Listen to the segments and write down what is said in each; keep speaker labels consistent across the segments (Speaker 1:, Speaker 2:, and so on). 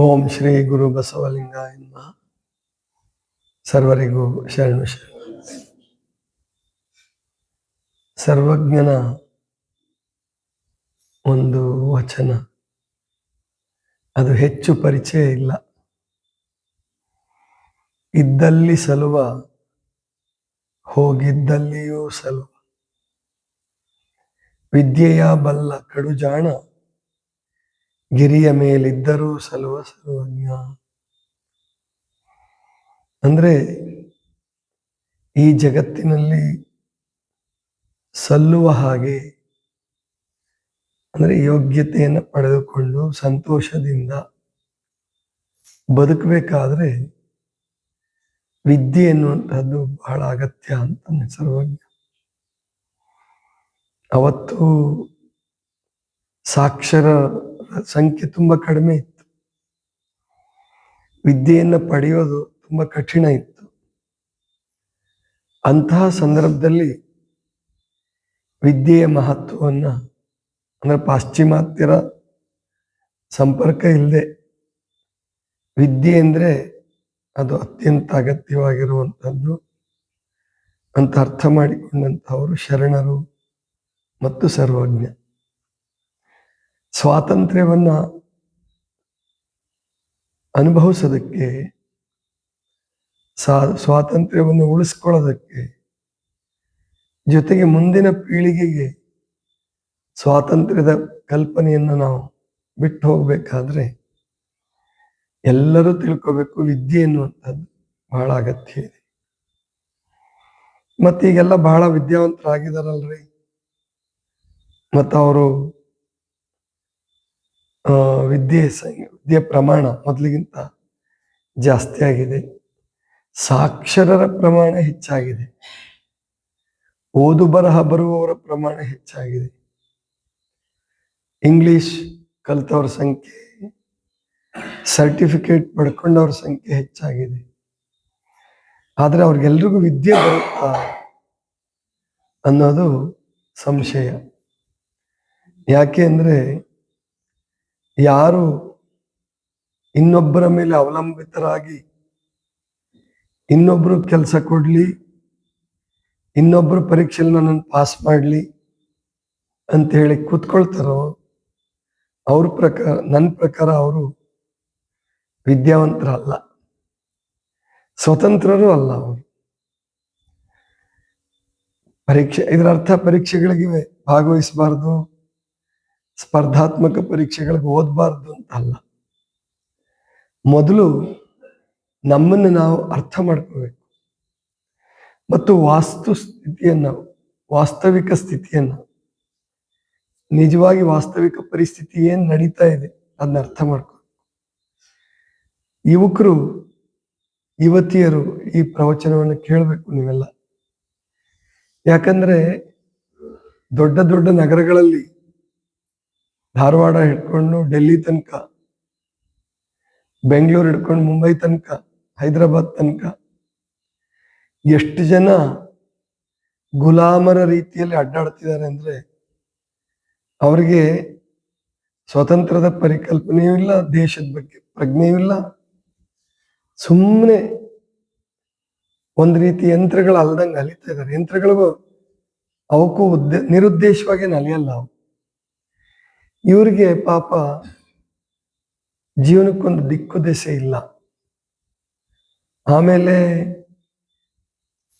Speaker 1: ಓಂ ಶ್ರೀ ಗುರು ಬಸವಲಿಂಗ ಎಂಬ ಸರ್ವರಿಗೂ ಶರಣು ಶರಣ. ಸರ್ವಜ್ಞನ ಒಂದು ವಚನ. ಅದು ಹೆಚ್ಚು ಪರಿಚಯ ಇಲ್ಲ. ಇದ್ದಲ್ಲಿ ಸಲುವ, ಹೋಗಿದ್ದಲ್ಲಿಯೂ ಸಲುವ. ವಿದ್ಯೆಯ ಬಲ್ಲ ಕಡುಜಾಣ ಗಿರಿಯ ಮೇಲಿದ್ದರೂ ಸಲುವ ಸರ್ವಜ್ಞ ಅಂದ್ರೆ ಈ ಜಗತ್ತಿನಲ್ಲಿ ಸಲ್ಲುವ ಹಾಗೆ, ಅಂದ್ರೆ ಯೋಗ್ಯತೆಯನ್ನು ಪಡೆದುಕೊಂಡು ಸಂತೋಷದಿಂದ ಬದುಕಬೇಕಾದ್ರೆ ವಿದ್ಯೆ ಎನ್ನುವಂತಹದ್ದು ಬಹಳ ಅಗತ್ಯ ಅಂತ ಸರ್ವಜ್ಞ. ಅವತ್ತು ಸಾಕ್ಷರ ಸಂಖ್ಯೆ ತುಂಬಾ ಕಡಿಮೆ ಇತ್ತು. ವಿದ್ಯೆಯನ್ನು ಪಡೆಯೋದು ತುಂಬಾ ಕಠಿಣ ಇತ್ತು. ಅಂತಹ ಸಂದರ್ಭದಲ್ಲಿ ವಿದ್ಯೆಯ ಮಹತ್ವವನ್ನ ಅಂದ್ರೆ ಪಾಶ್ಚಿಮಾತ್ಯರ ಸಂಪರ್ಕ ಇಲ್ಲದೆ ವಿದ್ಯೆ ಅಂದ್ರೆ ಅದು ಅತ್ಯಂತ ಅಗತ್ಯವಾಗಿರುವಂಥದ್ದು. ಅಂತ ಅರ್ಥ ಮಾಡಿಕೊಂಡಂತಹವರು ಶರಣರು ಮತ್ತು ಸರ್ವಜ್ಞ. ಸ್ವಾತಂತ್ರ್ಯವನ್ನ ಅನುಭವಿಸೋದಕ್ಕೆ ಸಾ ಸ್ವಾತಂತ್ರ್ಯವನ್ನು ಉಳಿಸ್ಕೊಳ್ಳೋದಕ್ಕೆ, ಜೊತೆಗೆ ಮುಂದಿನ ಪೀಳಿಗೆಗೆ ಸ್ವಾತಂತ್ರ್ಯದ ಕಲ್ಪನೆಯನ್ನು ನಾವು ಬಿಟ್ಟು ಹೋಗಬೇಕಾದ್ರೆ ಎಲ್ಲರೂ ತಿಳ್ಕೋಬೇಕು ವಿದ್ಯೆ ಎನ್ನುವಂಥದ್ದು ಬಹಳ ಅಗತ್ಯ ಇದೆ. ಮತ್ತೀಗೆಲ್ಲ ಬಹಳ ವಿದ್ಯಾವಂತರಾಗಿದ್ದಾರಲ್ರಿ ಮತ್ತು ಅವರು ವಿದ್ಯೆ ವಿದ್ಯೆ ಪ್ರಮಾಣ ಮೊದಲಿಗಿಂತ ಜಾಸ್ತಿ ಆಗಿದೆ. ಸಾಕ್ಷರರ ಪ್ರಮಾಣ ಹೆಚ್ಚಾಗಿದೆ. ಓದು ಬರಹ ಬರುವವರ ಪ್ರಮಾಣ ಹೆಚ್ಚಾಗಿದೆ. ಇಂಗ್ಲಿಷ್ ಕಲಿತವ್ರ ಸಂಖ್ಯೆ, ಸರ್ಟಿಫಿಕೇಟ್ ಪಡ್ಕೊಂಡವ್ರ ಸಂಖ್ಯೆ ಹೆಚ್ಚಾಗಿದೆ. ಆದರೆ ಅವ್ರಿಗೆಲ್ರಿಗೂ ವಿದ್ಯೆ ಬರುತ್ತಾ ಅನ್ನೋದು ಸಂಶಯ. ಯಾಕೆ ಅಂದ್ರೆ ಯಾರು ಇನ್ನೊಬ್ಬರ ಮೇಲೆ ಅವಲಂಬಿತರಾಗಿ ಇನ್ನೊಬ್ಬರು ಕೆಲಸ ಕೊಡ್ಲಿ, ಇನ್ನೊಬ್ರು ಪರೀಕ್ಷೆಯಲ್ಲಿ ನನ್ನನ್ನು ಪಾಸ್ ಮಾಡಲಿ ಅಂತ ಹೇಳಿ ಕೂತ್ಕೊಳ್ತಾರೋ, ಅವ್ರ ಪ್ರಕಾರ ನನ್ನ ಪ್ರಕಾರ ಅವರು ವಿದ್ಯಾವಂತರಲ್ಲ. ಸ್ವತಂತ್ರರು ಅಲ್ಲ ಅವರು. ಪರೀಕ್ಷೆ, ಇದರ ಅರ್ಥ ಪರೀಕ್ಷೆಗಳಿಗೆ ಭಾಗವಹಿಸಬಾರ್ದು ಸ್ಪರ್ಧಾತ್ಮಕ ಪರೀಕ್ಷೆಗಳಿಗೆ ಓದಬಾರ್ದು ಅಂತ ಅಲ್ಲ. ಮೊದಲು ನಮ್ಮನ್ನು ನಾವು ಅರ್ಥ ಮಾಡ್ಕೋಬೇಕು. ಮತ್ತು ವಾಸ್ತು ಸ್ಥಿತಿಯನ್ನು, ವಾಸ್ತವಿಕ ಸ್ಥಿತಿಯನ್ನು, ನಿಜವಾಗಿ ವಾಸ್ತವಿಕ ಪರಿಸ್ಥಿತಿ ಏನು ನಡೀತಾ ಇದೆ ಅದನ್ನ ಅರ್ಥ ಮಾಡ್ಕೋಬೇಕು ಯುವಕರು, ಯುವತಿಯರು ಈ ಪ್ರವಚನವನ್ನು ಕೇಳಬೇಕು ನೀವೆಲ್ಲ. ಯಾಕಂದ್ರೆ ದೊಡ್ಡ ದೊಡ್ಡ ನಗರಗಳಲ್ಲಿ ಧಾರವಾಡ ಹಿಡ್ಕೊಂಡು ಡೆಲ್ಲಿ ತನಕ, ಬೆಂಗಳೂರು ಹಿಡ್ಕೊಂಡು ಮುಂಬೈ ತನಕ, ಹೈದರಾಬಾದ್ ತನಕ ಎಷ್ಟು ಜನ ಗುಲಾಮರ ರೀತಿಯಲ್ಲಿ ಅಡ್ಡಾಡ್ತಿದ್ದಾರೆ ಅಂದ್ರೆ ಅವರಿಗೆ ಸ್ವತಂತ್ರದ ಪರಿಕಲ್ಪನೆಯೂ ಇಲ್ಲ, ದೇಶದ ಬಗ್ಗೆ ಪ್ರಜ್ಞೆಯೂ ಇಲ್ಲ. ಸುಮ್ಮನೆ ಒಂದು ರೀತಿ ಯಂತ್ರಗಳು ಅಲ್ದಂಗೆ ಅಲಿತಾ ಇದ್ದಾರೆ. ಯಂತ್ರಗಳಿಗೂ ಅವಕ್ಕೂ ಉದ್ದೇ ನಿರುದ್ದೇಶವಾಗಿ ನಲಿಯಲ್ಲ ಅವು. ಇವರಿಗೆ ಪಾಪ ಜೀವನಕ್ಕೊಂದು ದಿಕ್ಕು ದೆಸೆ ಇಲ್ಲ. ಆಮೇಲೆ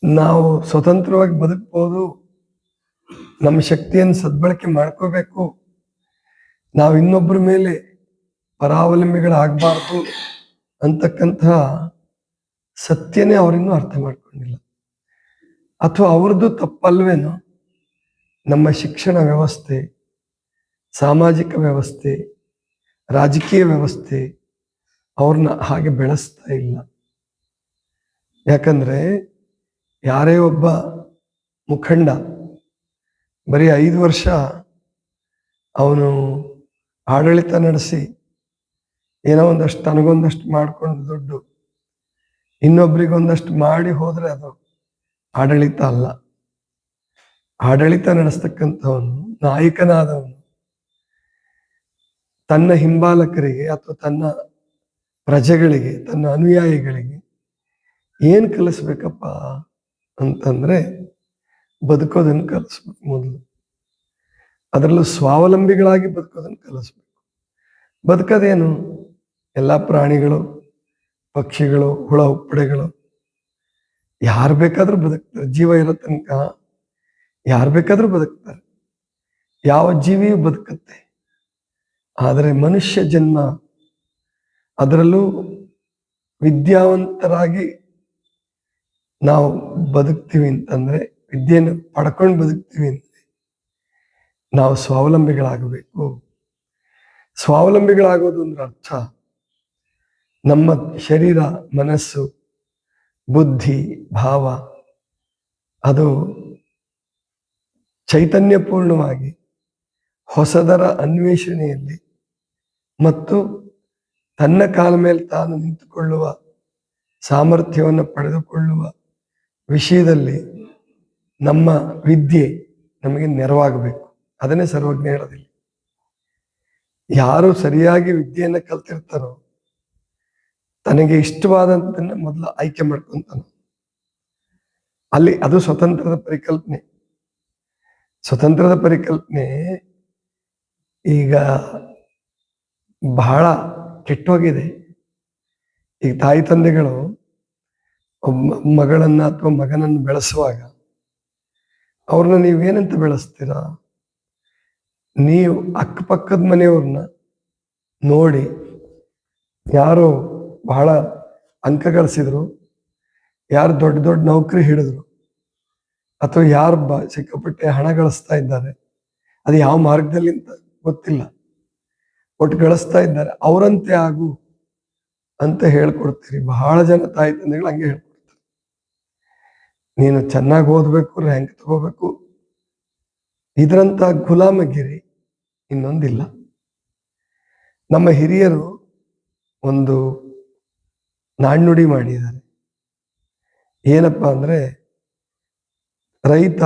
Speaker 1: ನಾವು ಸ್ವತಂತ್ರವಾಗಿ ಬದುಕ್ಬೋದು, ನಮ್ಮ ಶಕ್ತಿಯನ್ನು ಸದ್ಬಳಕೆ ಮಾಡ್ಕೋಬೇಕು, ನಾವು ಇನ್ನೊಬ್ಬರ ಮೇಲೆ ಪರಾವಲಂಬಿಗಳಾಗಬಾರ್ದು ಅಂತಕ್ಕಂತಹ ಸತ್ಯನೇ ಅವರಿನ್ನೂ ಅರ್ಥ ಮಾಡ್ಕೊಂಡಿಲ್ಲ. ಅಥವಾ ಅವ್ರದ್ದು ತಪ್ಪಲ್ವೇನೋ ನಮ್ಮ ಶಿಕ್ಷಣ ವ್ಯವಸ್ಥೆ ಸಾಮಾಜಿಕ ವ್ಯವಸ್ಥೆ, ರಾಜಕೀಯ ವ್ಯವಸ್ಥೆ ಅವ್ರನ್ನ ಹಾಗೆ ಬೆಳೆಸ್ತಾ ಇಲ್ಲ. ಯಾಕಂದ್ರೆ ಯಾರೇ ಒಬ್ಬ ಮುಖಂಡ ಬರೀ ಐದು ವರ್ಷ ಅವನು ಆಡಳಿತ ನಡೆಸಿ ಏನೋ ಒಂದಷ್ಟು ತನಗೊಂದಷ್ಟು ಮಾಡ್ಕೊಂಡು ದುಡ್ಡು, ಇನ್ನೊಬ್ರಿಗೊಂದಷ್ಟು ಮಾಡಿ ಹೋದರೆ ಅದು ಆಡಳಿತ ಅಲ್ಲ. ಆಡಳಿತ ನಡೆಸ್ತಕ್ಕಂಥವನು ನಾಯಕನಾದವನು. ತನ್ನ ಹಿಂಬಾಲಕರಿಗೆ ಅಥವಾ ತನ್ನ ಪ್ರಜೆಗಳಿಗೆ, ತನ್ನ ಅನುಯಾಯಿಗಳಿಗೆ ಏನು ಕಲಿಸ್ಬೇಕಪ್ಪ ಅಂತಂದ್ರೆ ಬದುಕೋದನ್ನು ಕಲಿಸ್ಬೇಕು ಮೊದಲು. ಅದರಲ್ಲೂ ಸ್ವಾವಲಂಬಿಗಳಾಗಿ ಬದುಕೋದನ್ನು ಕಲಿಸ್ಬೇಕು. ಬದುಕೋದೇನು? ಎಲ್ಲ ಪ್ರಾಣಿಗಳು, ಪಕ್ಷಿಗಳು, ಹುಳ ಹುಪ್ಪಡೆಗಳು, ಯಾರು ಬೇಕಾದರೂ ಬದುಕ್ತಾರೆ. ಜೀವ ಇರೋ ತನಕ ಯಾರು ಬೇಕಾದರೂ ಬದುಕ್ತಾರೆ. ಯಾವ ಜೀವಿಯೂ ಬದುಕುತ್ತೆ. ಆದರೆ ಮನುಷ್ಯ ಜನ್ಮ ಅದರಲ್ಲೂ ವಿದ್ಯಾವಂತರಾಗಿ ನಾವು ಬದುಕ್ತೀವಿ ಅಂತಂದರೆ, ವಿದ್ಯೆಯನ್ನು ಪಡ್ಕೊಂಡು ಬದುಕ್ತೀವಿ ಅಂದರೆ ನಾವು ಸ್ವಾವಲಂಬಿಗಳಾಗಬೇಕು. ಸ್ವಾವಲಂಬಿಗಳಾಗೋದು ಅಂದ್ರೆ ಅರ್ಥ, ನಮ್ಮ ಶರೀರ, ಮನಸ್ಸು, ಬುದ್ಧಿ, ಭಾವ, ಅದು ಚೈತನ್ಯಪೂರ್ಣವಾಗಿ ಹೊಸದರ ಅನ್ವೇಷಣೆಯಲ್ಲಿ ಮತ್ತು ತನ್ನ ಕಾಲ ಮೇಲೆ ತಾನು ನಿಂತುಕೊಳ್ಳುವ ಸಾಮರ್ಥ್ಯವನ್ನು ಪಡೆದುಕೊಳ್ಳುವ ವಿಷಯದಲ್ಲಿ ನಮ್ಮ ವಿದ್ಯೆ ನಮಗೆ ನೆರವಾಗಬೇಕು. ಅದನ್ನೇ ಸರ್ವಜ್ಞ ಹೇಳೋದಿಲ್ಲ. ಯಾರು ಸರಿಯಾಗಿ ವಿದ್ಯೆಯನ್ನು ಕಲ್ತಿರ್ತಾರೋ, ತನಗೆ ಇಷ್ಟವಾದಂತನ್ನ ಮೊದಲು ಆಯ್ಕೆ ಮಾಡ್ಕೊಂತಾನೆ, ಅಲ್ಲಿ ಅದು ಸ್ವತಂತ್ರದ ಪರಿಕಲ್ಪನೆ. ಸ್ವತಂತ್ರದ ಪರಿಕಲ್ಪನೆ ಈಗ ಬಹಳ ಕೆಟ್ಟೋಗಿದೆ. ಈಗ ತಾಯಿ ತಂದೆಗಳು ಮಗಳನ್ನ ಅಥವಾ ಮಗನನ್ನು ಬೆಳೆಸುವಾಗ ಅವ್ರನ್ನ ನೀವೇನಂತ ಬೆಳೆಸ್ತೀರಾ? ನೀವು ಅಕ್ಕಪಕ್ಕದ ಮನೆಯವ್ರನ್ನ ನೋಡಿ ಯಾರು ಬಹಳ ಅಂಕ ಗಳಿಸಿದ್ರು ಯಾರು ದೊಡ್ಡ ದೊಡ್ಡ ನೌಕರಿ ಹಿಡಿದ್ರು, ಅಥವಾ ಯಾರು ಬ ಸಿಕ್ಕಾಪಟ್ಟೆ ಹಣ ಗಳಿಸ್ತಾ ಇದ್ದಾರೆ, ಅದು ಯಾವ ಮಾರ್ಗದಲ್ಲಿ ಅಂತ ಗೊತ್ತಿಲ್ಲ. ಒಟ್ಟು ಗಳಿಸ್ತಾ ಇದ್ದಾರೆ. ಅವರಂತೆ ಆಗು ಅಂತ ಹೇಳ್ಕೊಡ್ತೀರಿ. ಬಹಳ ಜನ ತಾಯಿ ತಂದೆಗಳು ಹಂಗೆ ಹೇಳ್ಕೊಡ್ತಾರೆ. ನೀನು ಚೆನ್ನಾಗಿ ಓದ್ಬೇಕು ರ್ಯಾಂಕ್ ತಗೋಬೇಕು. ಇದರಂತ ಗುಲಾಮಗಿರಿ ಇನ್ನೊಂದಿಲ್ಲ. ನಮ್ಮ ಹಿರಿಯರು ಒಂದು ನಾಣ್ಣುಡಿ ಮಾಡಿದ್ದಾರೆ. ಏನಪ್ಪ ಅಂದ್ರೆ ರೈತ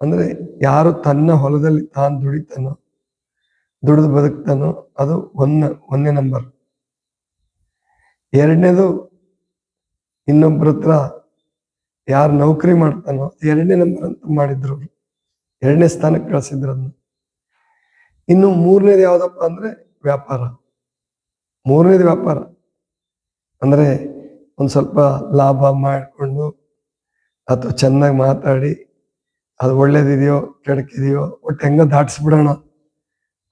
Speaker 1: ಅಂದ್ರೆ ಯಾರು ತನ್ನ ಹೊಲದಲ್ಲಿ ತಾನು ದುಡಿತಾನೋ ದುಡಿದು ಬದುಕ್ತಾನೋ ಅದು ಒಂದ ಒಂದನೇ ನಂಬರ್ ಎರಡನೇದು ಇನ್ನೊಬ್ಬರ ಹತ್ರ ಯಾರು ನೌಕರಿ ಮಾಡ್ತಾನೋ ಎರಡನೇ ನಂಬರ್ ಅಂತ ಮಾಡಿದ್ರು. ಎರಡನೇ ಸ್ಥಾನಕ್ಕೆ ಕಳಿಸಿದ್ರು ಅದನ್ನ ಇನ್ನು ಮೂರನೇದು ಯಾವುದಪ್ಪ ಅಂದ್ರೆ ವ್ಯಾಪಾರ. ಮೂರನೇದು ವ್ಯಾಪಾರ. ಅಂದ್ರೆ ಒಂದು ಸ್ವಲ್ಪ ಲಾಭ ಮಾಡಿಕೊಂಡು ಅಥವಾ ಚೆನ್ನಾಗಿ ಮಾತಾಡಿ ಅದು ಒಳ್ಳೇದಿದೆಯೋ ಕೆಡಕಿದೆಯೋ ಒಟ್ಟು ಹೆಂಗ ದಾಟಿಸ್ಬಿಡೋಣ.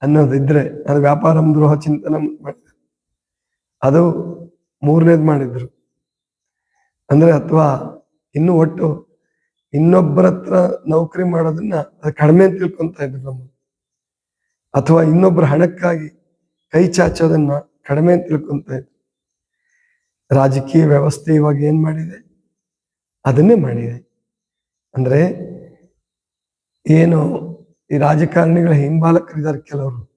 Speaker 1: ಅನ್ನೋದಿದ್ರೆ ಅದು ವ್ಯಾಪಾರ ದ್ರೋಹ ಚಿಂತನೆ ಅದು ಮೂರನೇದು ಮಾಡಿದ್ರು. ಅಂದ್ರೆ ಅಥವಾ ಇನ್ನು ಒಟ್ಟು ಇನ್ನೊಬ್ಬರ ಹತ್ರ ನೌಕರಿ ಮಾಡೋದನ್ನ ಅದು ಕಡಿಮೆ ಅಂತ ತಿಳ್ಕೊಂತ ಇದ್ರು ನಮ್ಮ. ಅಥವಾ ಇನ್ನೊಬ್ಬರ ಹಣಕ್ಕಾಗಿ ಕೈ ಚಾಚೋದನ್ನ ಕಡಿಮೆ ಅಂತ ತಿಳ್ಕೊಂತ ಇದ್ರು. ರಾಜಕೀಯ ವ್ಯವಸ್ಥೆ ಇವಾಗ ಏನ್ ಮಾಡಿದೆ? ಅದನ್ನೇ ಮಾಡಿದೆ. ಅಂದ್ರೆ ಏನು ಈ ರಾಜಕಾರಣಿಗಳ ಹಿಂಬಾಲಕರಿದ್ದಾರೆ ಕೆಲವರು.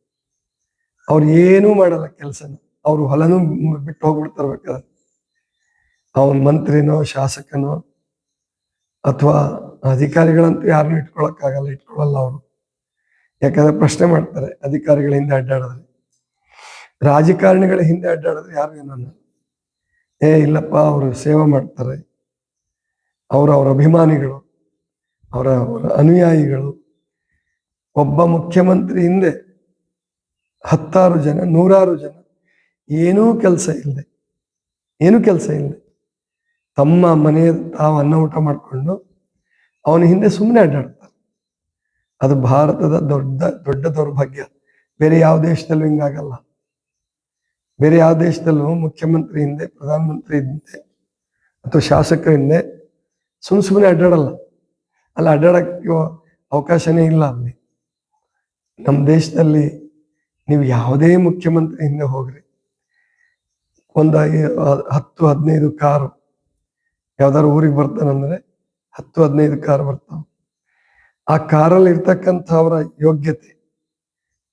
Speaker 1: ಅವ್ರು ಏನೂ ಮಾಡಲ್ಲ ಕೆಲಸನ. ಅವ್ರು ಹೊಲನೂ ಬಿಟ್ಟು ಹೋಗ್ಬಿಡ್ತಾರೆ ಅವನ್ ಮಂತ್ರಿನೋ, ಶಾಸಕನೋ, ಅಥವಾ ಅಧಿಕಾರಿಗಳಂತೂ ಯಾರನ್ನೂ ಇಟ್ಕೊಳಕ್ಕಾಗಲ್ಲ ಇಟ್ಕೊಳ್ಳಲ್ಲ ಅವರು. ಯಾಕಂದ್ರೆ ಪ್ರಶ್ನೆ ಮಾಡ್ತಾರೆ, ಅಧಿಕಾರಿಗಳ ಹಿಂದೆ ಅಡ್ಡಾಡಿದ್ರೆ. ರಾಜಕಾರಣಿಗಳ ಹಿಂದೆ ಅಡ್ಡಾಡಿದ್ರೆ ಯಾರು ಏನನ್ನ? ಏ, ಇಲ್ಲಪ್ಪ, ಅವರು ಸೇವೆ ಮಾಡ್ತಾರೆ. ಅವರು ಅವರ ಅಭಿಮಾನಿಗಳು, ಅವರ ಅವರ ಅನುಯಾಯಿಗಳು. ಒಬ್ಬ ಮುಖ್ಯಮಂತ್ರಿ ಹಿಂದೆ ಹತ್ತಾರು ಜನ, ನೂರಾರು ಜನ, ಏನೂ ಕೆಲಸ ಇಲ್ಲದೆ ಏನೂ ಕೆಲಸ ಇಲ್ಲದೆ ತಮ್ಮ ಮನೆಯ ತಾವು ಅನ್ನ ಊಟ ಮಾಡಿಕೊಂಡು ಅವನ ಹಿಂದೆ ಸುಮ್ಮನೆ ಅಡ್ಡಾಡ್ತಾರೆ. ಅದು ಭಾರತದ ದೊಡ್ಡ ದೊಡ್ಡ ದೌರ್ಭಾಗ್ಯ. ಬೇರೆ ಯಾವ ದೇಶದಲ್ಲೂ ಹಿಂಗಾಗಲ್ಲ. ಬೇರೆ ಯಾವ ದೇಶದಲ್ಲೂ ಮುಖ್ಯಮಂತ್ರಿ ಹಿಂದೆ, ಪ್ರಧಾನಮಂತ್ರಿ ಹಿಂದೆ ಅಥವಾ ಶಾಸಕರ ಹಿಂದೆ ಸುಮ್ ಸುಮ್ಮನೆ ಅಡ್ಡಾಡಲ್ಲ. ಅಲ್ಲಿ ಅಡ್ಡಾಡಕ್ಕೆ ಅವಕಾಶನೇ ಇಲ್ಲ ಅಲ್ಲಿ. ನಮ್ಮ ದೇಶದಲ್ಲಿ ನೀವು ಯಾವುದೇ ಮುಖ್ಯಮಂತ್ರಿ ಹಿಂದೆ ಹೋಗ್ರಿ ಒಂದು ಹತ್ತು ಹದಿನೈದು ಕಾರು ಯಾವ್ದಾದ್ರು ಊರಿಗೆ ಬರ್ತಾನಂದ್ರೆ ಹತ್ತು ಹದಿನೈದು ಕಾರ್ ಬರ್ತಾವ. ಆ ಕಾರಲ್ಲಿ ಇರ್ತಕ್ಕಂಥ ಅವರ ಯೋಗ್ಯತೆ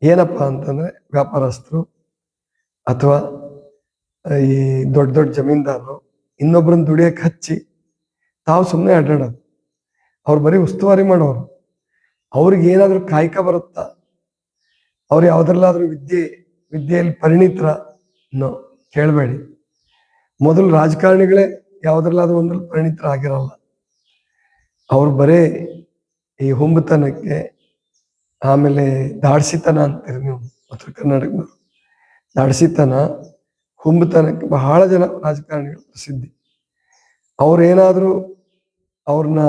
Speaker 1: ಏನಪ್ಪ ಅಂತಂದ್ರೆ ವ್ಯಾಪಾರಸ್ಥರು ಅಥವಾ ಈ ದೊಡ್ಡ ದೊಡ್ಡ ಜಮೀನ್ದಾರರು ಇನ್ನೊಬ್ರನ್ನ ದುಡಿಯಕ್ಕೆ ಹಚ್ಚಿ ತಾವು ಸುಮ್ಮನೆ ಅಡ್ಡಾಡೋದು. ಅವ್ರು ಬರೀ ಉಸ್ತುವಾರಿ ಮಾಡೋರು. ಅವ್ರಿಗೆ ಏನಾದರೂ ಕಾಯಕ ಬರುತ್ತಾ? ಅವ್ರು ಯಾವ್ದ್ರಲ್ಲಾದ್ರೂ ವಿದ್ಯೆ, ವಿದ್ಯೆಯಲ್ಲಿ ಪರಿಣಿತರ ಕೇಳಬೇಡಿ. ಮೊದಲು ರಾಜಕಾರಣಿಗಳೇ ಯಾವುದ್ರಲ್ಲಾದ್ರೂ ಒಂದ್ರಲ್ಲಿ ಪರಿಣಿತರಾಗಿರಲ್ಲ. ಅವ್ರು ಬರೇ ಈ ಹುಂಬತನಕ್ಕೆ, ಆಮೇಲೆ ದಾಡ್ಸಿತನ ಅಂತೀರಿ ನೀವು ಉತ್ತರ ಕರ್ನಾಟಕದವರು. ದಾಡ್ಸಿತನ, ಹುಂಬತನಕ್ಕೆ ಬಹಳ ಜನ ರಾಜಕಾರಣಿಗಳು ಪ್ರಸಿದ್ಧಿ. ಅವ್ರೇನಾದ್ರೂ ಅವ್ರನ್ನ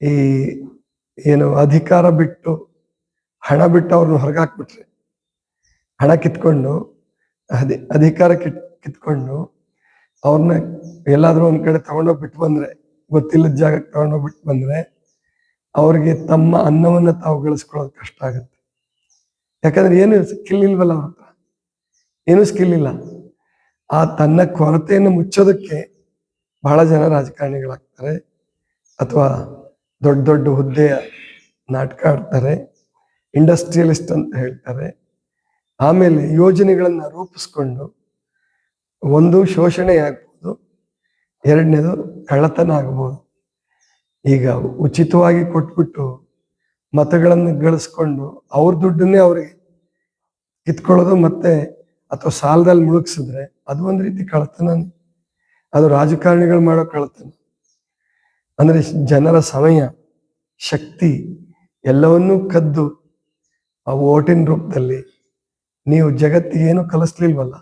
Speaker 1: ಈ ಏನು ಅಧಿಕಾರ ಬಿಟ್ಟು ಹಣ ಬಿಟ್ಟು ಅವ್ರನ್ನ ಹೊರಗಾಕ್ಬಿಟ್ರೆ. ಹಣ ಕಿತ್ಕೊಂಡು, ಅಧಿ, ಅಧಿಕಾರ ಕಿತ್, ಕಿತ್ಕೊಂಡು ಅವ್ರನ್ನ ಎಲ್ಲಾದ್ರೂ ಒಂದ್ ಕಡೆ ತಗೊಂಡೋಗಿ ಬಿಟ್ಟು ಬಂದ್ರೆ, ಗೊತ್ತಿಲ್ಲದ ಜಾಗಕ್ಕೆ ತಗೊಂಡೋಗಿ ಬಿಟ್ಟು ಬಂದ್ರೆ ಅವ್ರಿಗೆ ತಮ್ಮ ಅನ್ನವನ್ನ ತಾವು ಗಳಿಸ್ಕೊಳ್ಳೋದು ಕಷ್ಟ ಆಗುತ್ತೆ. ಯಾಕಂದ್ರೆ ಏನು ಸ್ಕಿಲ್ ಇಲ್ವಲ್ಲ ಅವ್ರ ಹತ್ರ? ಏನು ಸ್ಕಿಲ್ ಇಲ್ಲ. ಆ ತನ್ನ ಕೊರತೆಯನ್ನು ಮುಚ್ಚೋದಕ್ಕೆ ಬಹಳ ಜನ ರಾಜಕಾರಣಿಗಳಾಗ್ತಾರೆ ಅಥವಾ ದೊಡ್ಡ ದೊಡ್ಡ ಹುದ್ದೆಯ ನಾಟಕ ಆಡ್ತಾರೆ. ಇಂಡಸ್ಟ್ರಿಯಲಿಸ್ಟ್ ಅಂತ ಹೇಳ್ತಾರೆ. ಆಮೇಲೆ ಯೋಜನೆಗಳನ್ನು ರೂಪಿಸ್ಕೊಂಡು ಒಂದು ಶೋಷಣೆ ಆಗ್ಬೋದು, ಎರಡನೇದು ಕಳ್ಳತನ ಆಗ್ಬೋದು. ಈಗ ಉಚಿತವಾಗಿ ಕೊಟ್ಬಿಟ್ಟು ಮತಗಳನ್ನು ಗಳಿಸ್ಕೊಂಡು ಅವ್ರ ದುಡ್ಡನ್ನೇ ಅವ್ರಿಗೆ ಕಿತ್ಕೊಳ್ಳೋದು ಮತ್ತೆ ಅಥವಾ ಸಾಲದಲ್ಲಿ ಮುಳುಗಿಸಿದ್ರೆ ಅದು ಒಂದು ರೀತಿ ಕಳ್ಳತನ. ಅದು ರಾಜಕಾರಣಿಗಳು ಮಾಡೋ ಕಳ್ಳತನ. ಅಂದರೆ ಜನರ ಸಮಯ, ಶಕ್ತಿ ಎಲ್ಲವನ್ನೂ ಕದ್ದು ಆ ಓಟಿನ ರೂಪದಲ್ಲಿ ನೀವು ಜಗತ್ತಿಗೆ ಏನು ಕಲಿಸ್ಲಿಲ್ವಲ್ಲ,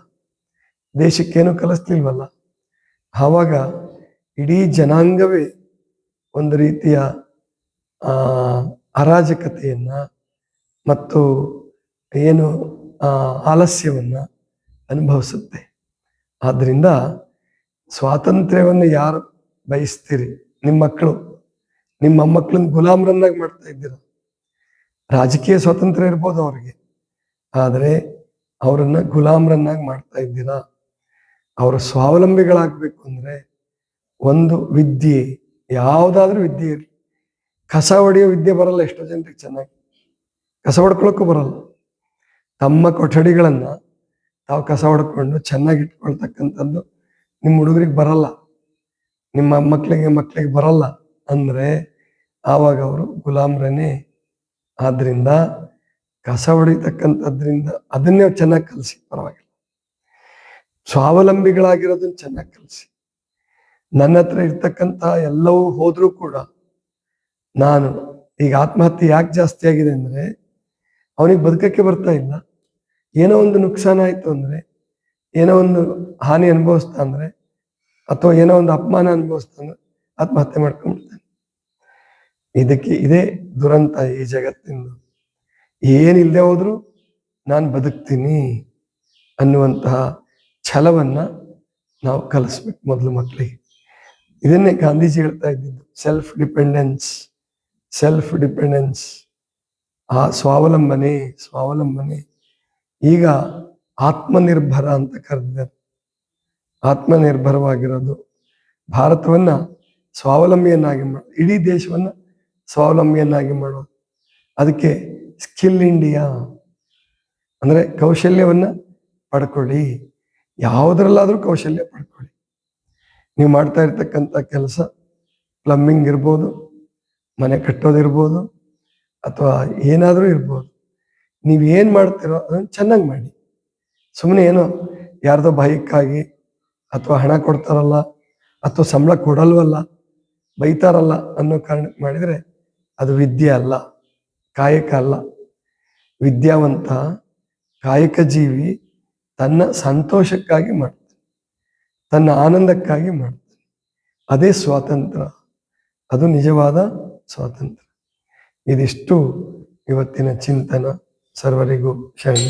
Speaker 1: ದೇಶಕ್ಕೇನು ಕಲಿಸ್ಲಿಲ್ವಲ್ಲ, ಆವಾಗ ಇಡೀ ಜನಾಂಗವೇ ಒಂದು ರೀತಿಯ ಅರಾಜಕತೆಯನ್ನು ಮತ್ತು ಏನು ಆಲಸ್ಯವನ್ನ ಅನುಭವಿಸುತ್ತೆ. ಆದ್ದರಿಂದ ಸ್ವಾತಂತ್ರ್ಯವನ್ನು ಯಾರು ಬಯಸ್ತೀರಿ? ನಿಮ್ಮ ಮಕ್ಕಳು, ನಿಮ್ಮ ಮಕ್ಕಳನ್ನ ಗುಲಾಮರನ್ನಾಗಿ ಮಾಡ್ತಾ ಇದ್ದೀರ? ರಾಜಕೀಯ ಸ್ವಾತಂತ್ರ್ಯ ಇರ್ಬೋದು ಅವ್ರಿಗೆ. ಆದರೆ ಅವರನ್ನು ಗುಲಾಮರನ್ನಾಗಿ ಮಾಡ್ತಾ ಇದ್ದೀರಾ. ಅವರು ಸ್ವಾವಲಂಬಿಗಳಾಗಬೇಕು ಅಂದರೆ ಒಂದು ವಿದ್ಯೆ, ಯಾವುದಾದ್ರೂ ವಿದ್ಯೆ ಇರಲಿ. ಕಸ ಹೊಡೆಯೋ ವಿದ್ಯೆ ಬರಲ್ಲ, ಎಷ್ಟೋ ಜನರಿಗೆ ಚೆನ್ನಾಗಿ. ಕಸ ಹೊಡ್ಕೊಳಕ್ಕೂ ಬರಲ್ಲ. ತಮ್ಮ ಕೊಠಡಿಗಳನ್ನು ತಾವು ಕಸ ಹೊಡ್ಕೊಂಡು ಚೆನ್ನಾಗಿ ಇಟ್ಕೊಳ್ತಕ್ಕಂಥದ್ದು ನಿಮ್ಮ ಹುಡುಗರಿಗೆ ಬರಲ್ಲ. ನಿಮ್ಮ ಮಕ್ಕಳಿಗೆ ಮಕ್ಕಳಿಗೆ ಬರಲ್ಲ. ಅಂದರೆ ಆವಾಗ ಅವರು ಗುಲಾಮ್ರನೇ ಆದ್ರಿಂದ ಕಸ ಹೊಡಿತಕ್ಕಂಥದ್ರಿಂದ ಅದನ್ನೇ ಚೆನ್ನಾಗಿ ಕಲಿಸಿ, ಪರವಾಗಿಲ್ಲ. ಸ್ವಾವಲಂಬಿಗಳಾಗಿರೋದನ್ನ ಚೆನ್ನಾಗಿ ಕಲಿಸಿ. ನನ್ನ ಹತ್ರ ಇರ್ತಕ್ಕಂಥ ಎಲ್ಲವೂ ಹೋದ್ರೂ ಕೂಡ ನಾನು ಈಗ ಆತ್ಮಹತ್ಯೆ ಯಾಕೆ ಜಾಸ್ತಿ ಆಗಿದೆ ಅಂದ್ರೆ ಅವನಿಗೆ ಬದುಕಕ್ಕೆ ಬರ್ತಾ ಇಲ್ಲ. ಏನೋ ಒಂದು ನುಕ್ಸಾನ ಆಯ್ತು ಅಂದ್ರೆ, ಏನೋ ಒಂದು ಹಾನಿ ಅನುಭವಿಸ್ತಾ ಅಂದ್ರೆ, ಅಥವಾ ಏನೋ ಒಂದು ಅಪಮಾನ ಅನುಭವಿಸ್ತಾ ಅಂದ್ರೆ ಆತ್ಮಹತ್ಯೆ ಮಾಡ್ಕೊಂಡ್ಬಿಡ್ತಾನೆ. ಇದಕ್ಕೆ ಇದೇ ದುರಂತ ಈ ಜಗತ್ತಿಂದು. ಏನಿಲ್ಲದೆ ಹೋದ್ರು ನಾನು ಬದುಕ್ತೀನಿ ಅನ್ನುವಂತಹ ಛಲವನ್ನ ನಾವು ಕಲಿಸ್ಬೇಕು ಮೊದಲು ಮಕ್ಕಳಿಗೆ ಇದನ್ನೇ ಗಾಂಧೀಜಿ ಹೇಳ್ತಾ ಇದ್ದಿದ್ದು ಸೆಲ್ಫ್ ಡಿಪೆಂಡೆನ್ಸ್ ಸೆಲ್ಫ್ ಡಿಪೆಂಡೆನ್ಸ್ ಆ ಸ್ವಾವಲಂಬನೆ ಸ್ವಾವಲಂಬನೆ. ಈಗ ಆತ್ಮನಿರ್ಭರ ಅಂತ ಕರೆದಿದ್ದಾರೆ. ಆತ್ಮನಿರ್ಭರವಾಗಿರೋದು ಭಾರತವನ್ನ ಸ್ವಾವಲಂಬಿಯನ್ನಾಗಿ ಮಾಡಿ, ಇಡೀ ದೇಶವನ್ನ ಸ್ವಾವಲಂಬಿಯನ್ನಾಗಿ ಮಾಡೋದು. ಅದಕ್ಕೆ ಸ್ಕಿಲ್ ಇಂಡಿಯಾ ಅಂದ್ರೆ ಕೌಶಲ್ಯವನ್ನ ಪಡ್ಕೊಳ್ಳಿ. ಯಾವುದ್ರಲ್ಲಾದ್ರೂ ಕೌಶಲ್ಯ ಪಡ್ಕೊಳ್ಳಿ. ನೀವು ಮಾಡ್ತಾ ಇರ್ತಕ್ಕಂಥ ಕೆಲಸ ಪ್ಲಂಬಿಂಗ್ ಇರ್ಬೋದು, ಮನೆ ಕಟ್ಟೋದಿರ್ಬೋದು ಅಥವಾ ಏನಾದರೂ ಇರ್ಬೋದು. ನೀವು ಏನು ಮಾಡ್ತೀರೋ ಅದನ್ನು ಚೆನ್ನಾಗಿ ಮಾಡಿ. ಸುಮ್ಮನೆ ಏನೋ ಯಾರ್ದೋ ಬಾಯಿಕ್ಕಾಗಿ ಅಥವಾ ಹಣ ಕೊಡ್ತಾರಲ್ಲ, ಅಥವಾ ಸಂಬಳ ಕೊಡಲ್ವಲ್ಲ, ಬೈತಾರಲ್ಲ ಅನ್ನೋ ಕಾರಣಕ್ಕೆ ಮಾಡಿದರೆ ಅದು ವಿದ್ಯೆ ಅಲ್ಲ, ಕಾಯಕ ಅಲ್ಲ. ವಿದ್ಯಾವಂತ, ಕಾಯಕ ಜೀವಿ ತನ್ನ ಸಂತೋಷಕ್ಕಾಗಿ ಮಾಡ್ತಾನೆ ತನ್ನ ಆನಂದಕ್ಕಾಗಿ ಮಾಡ್ತಾನೆ ಅದೇ ಸ್ವಾತಂತ್ರ್ಯ, ಅದು ನಿಜವಾದ ಸ್ವಾತಂತ್ರ್ಯ. ಇದಿಷ್ಟು ಇವತ್ತಿನ ಚಿಂತನ. ಸರ್ವರಿಗೂ ಶರಣ.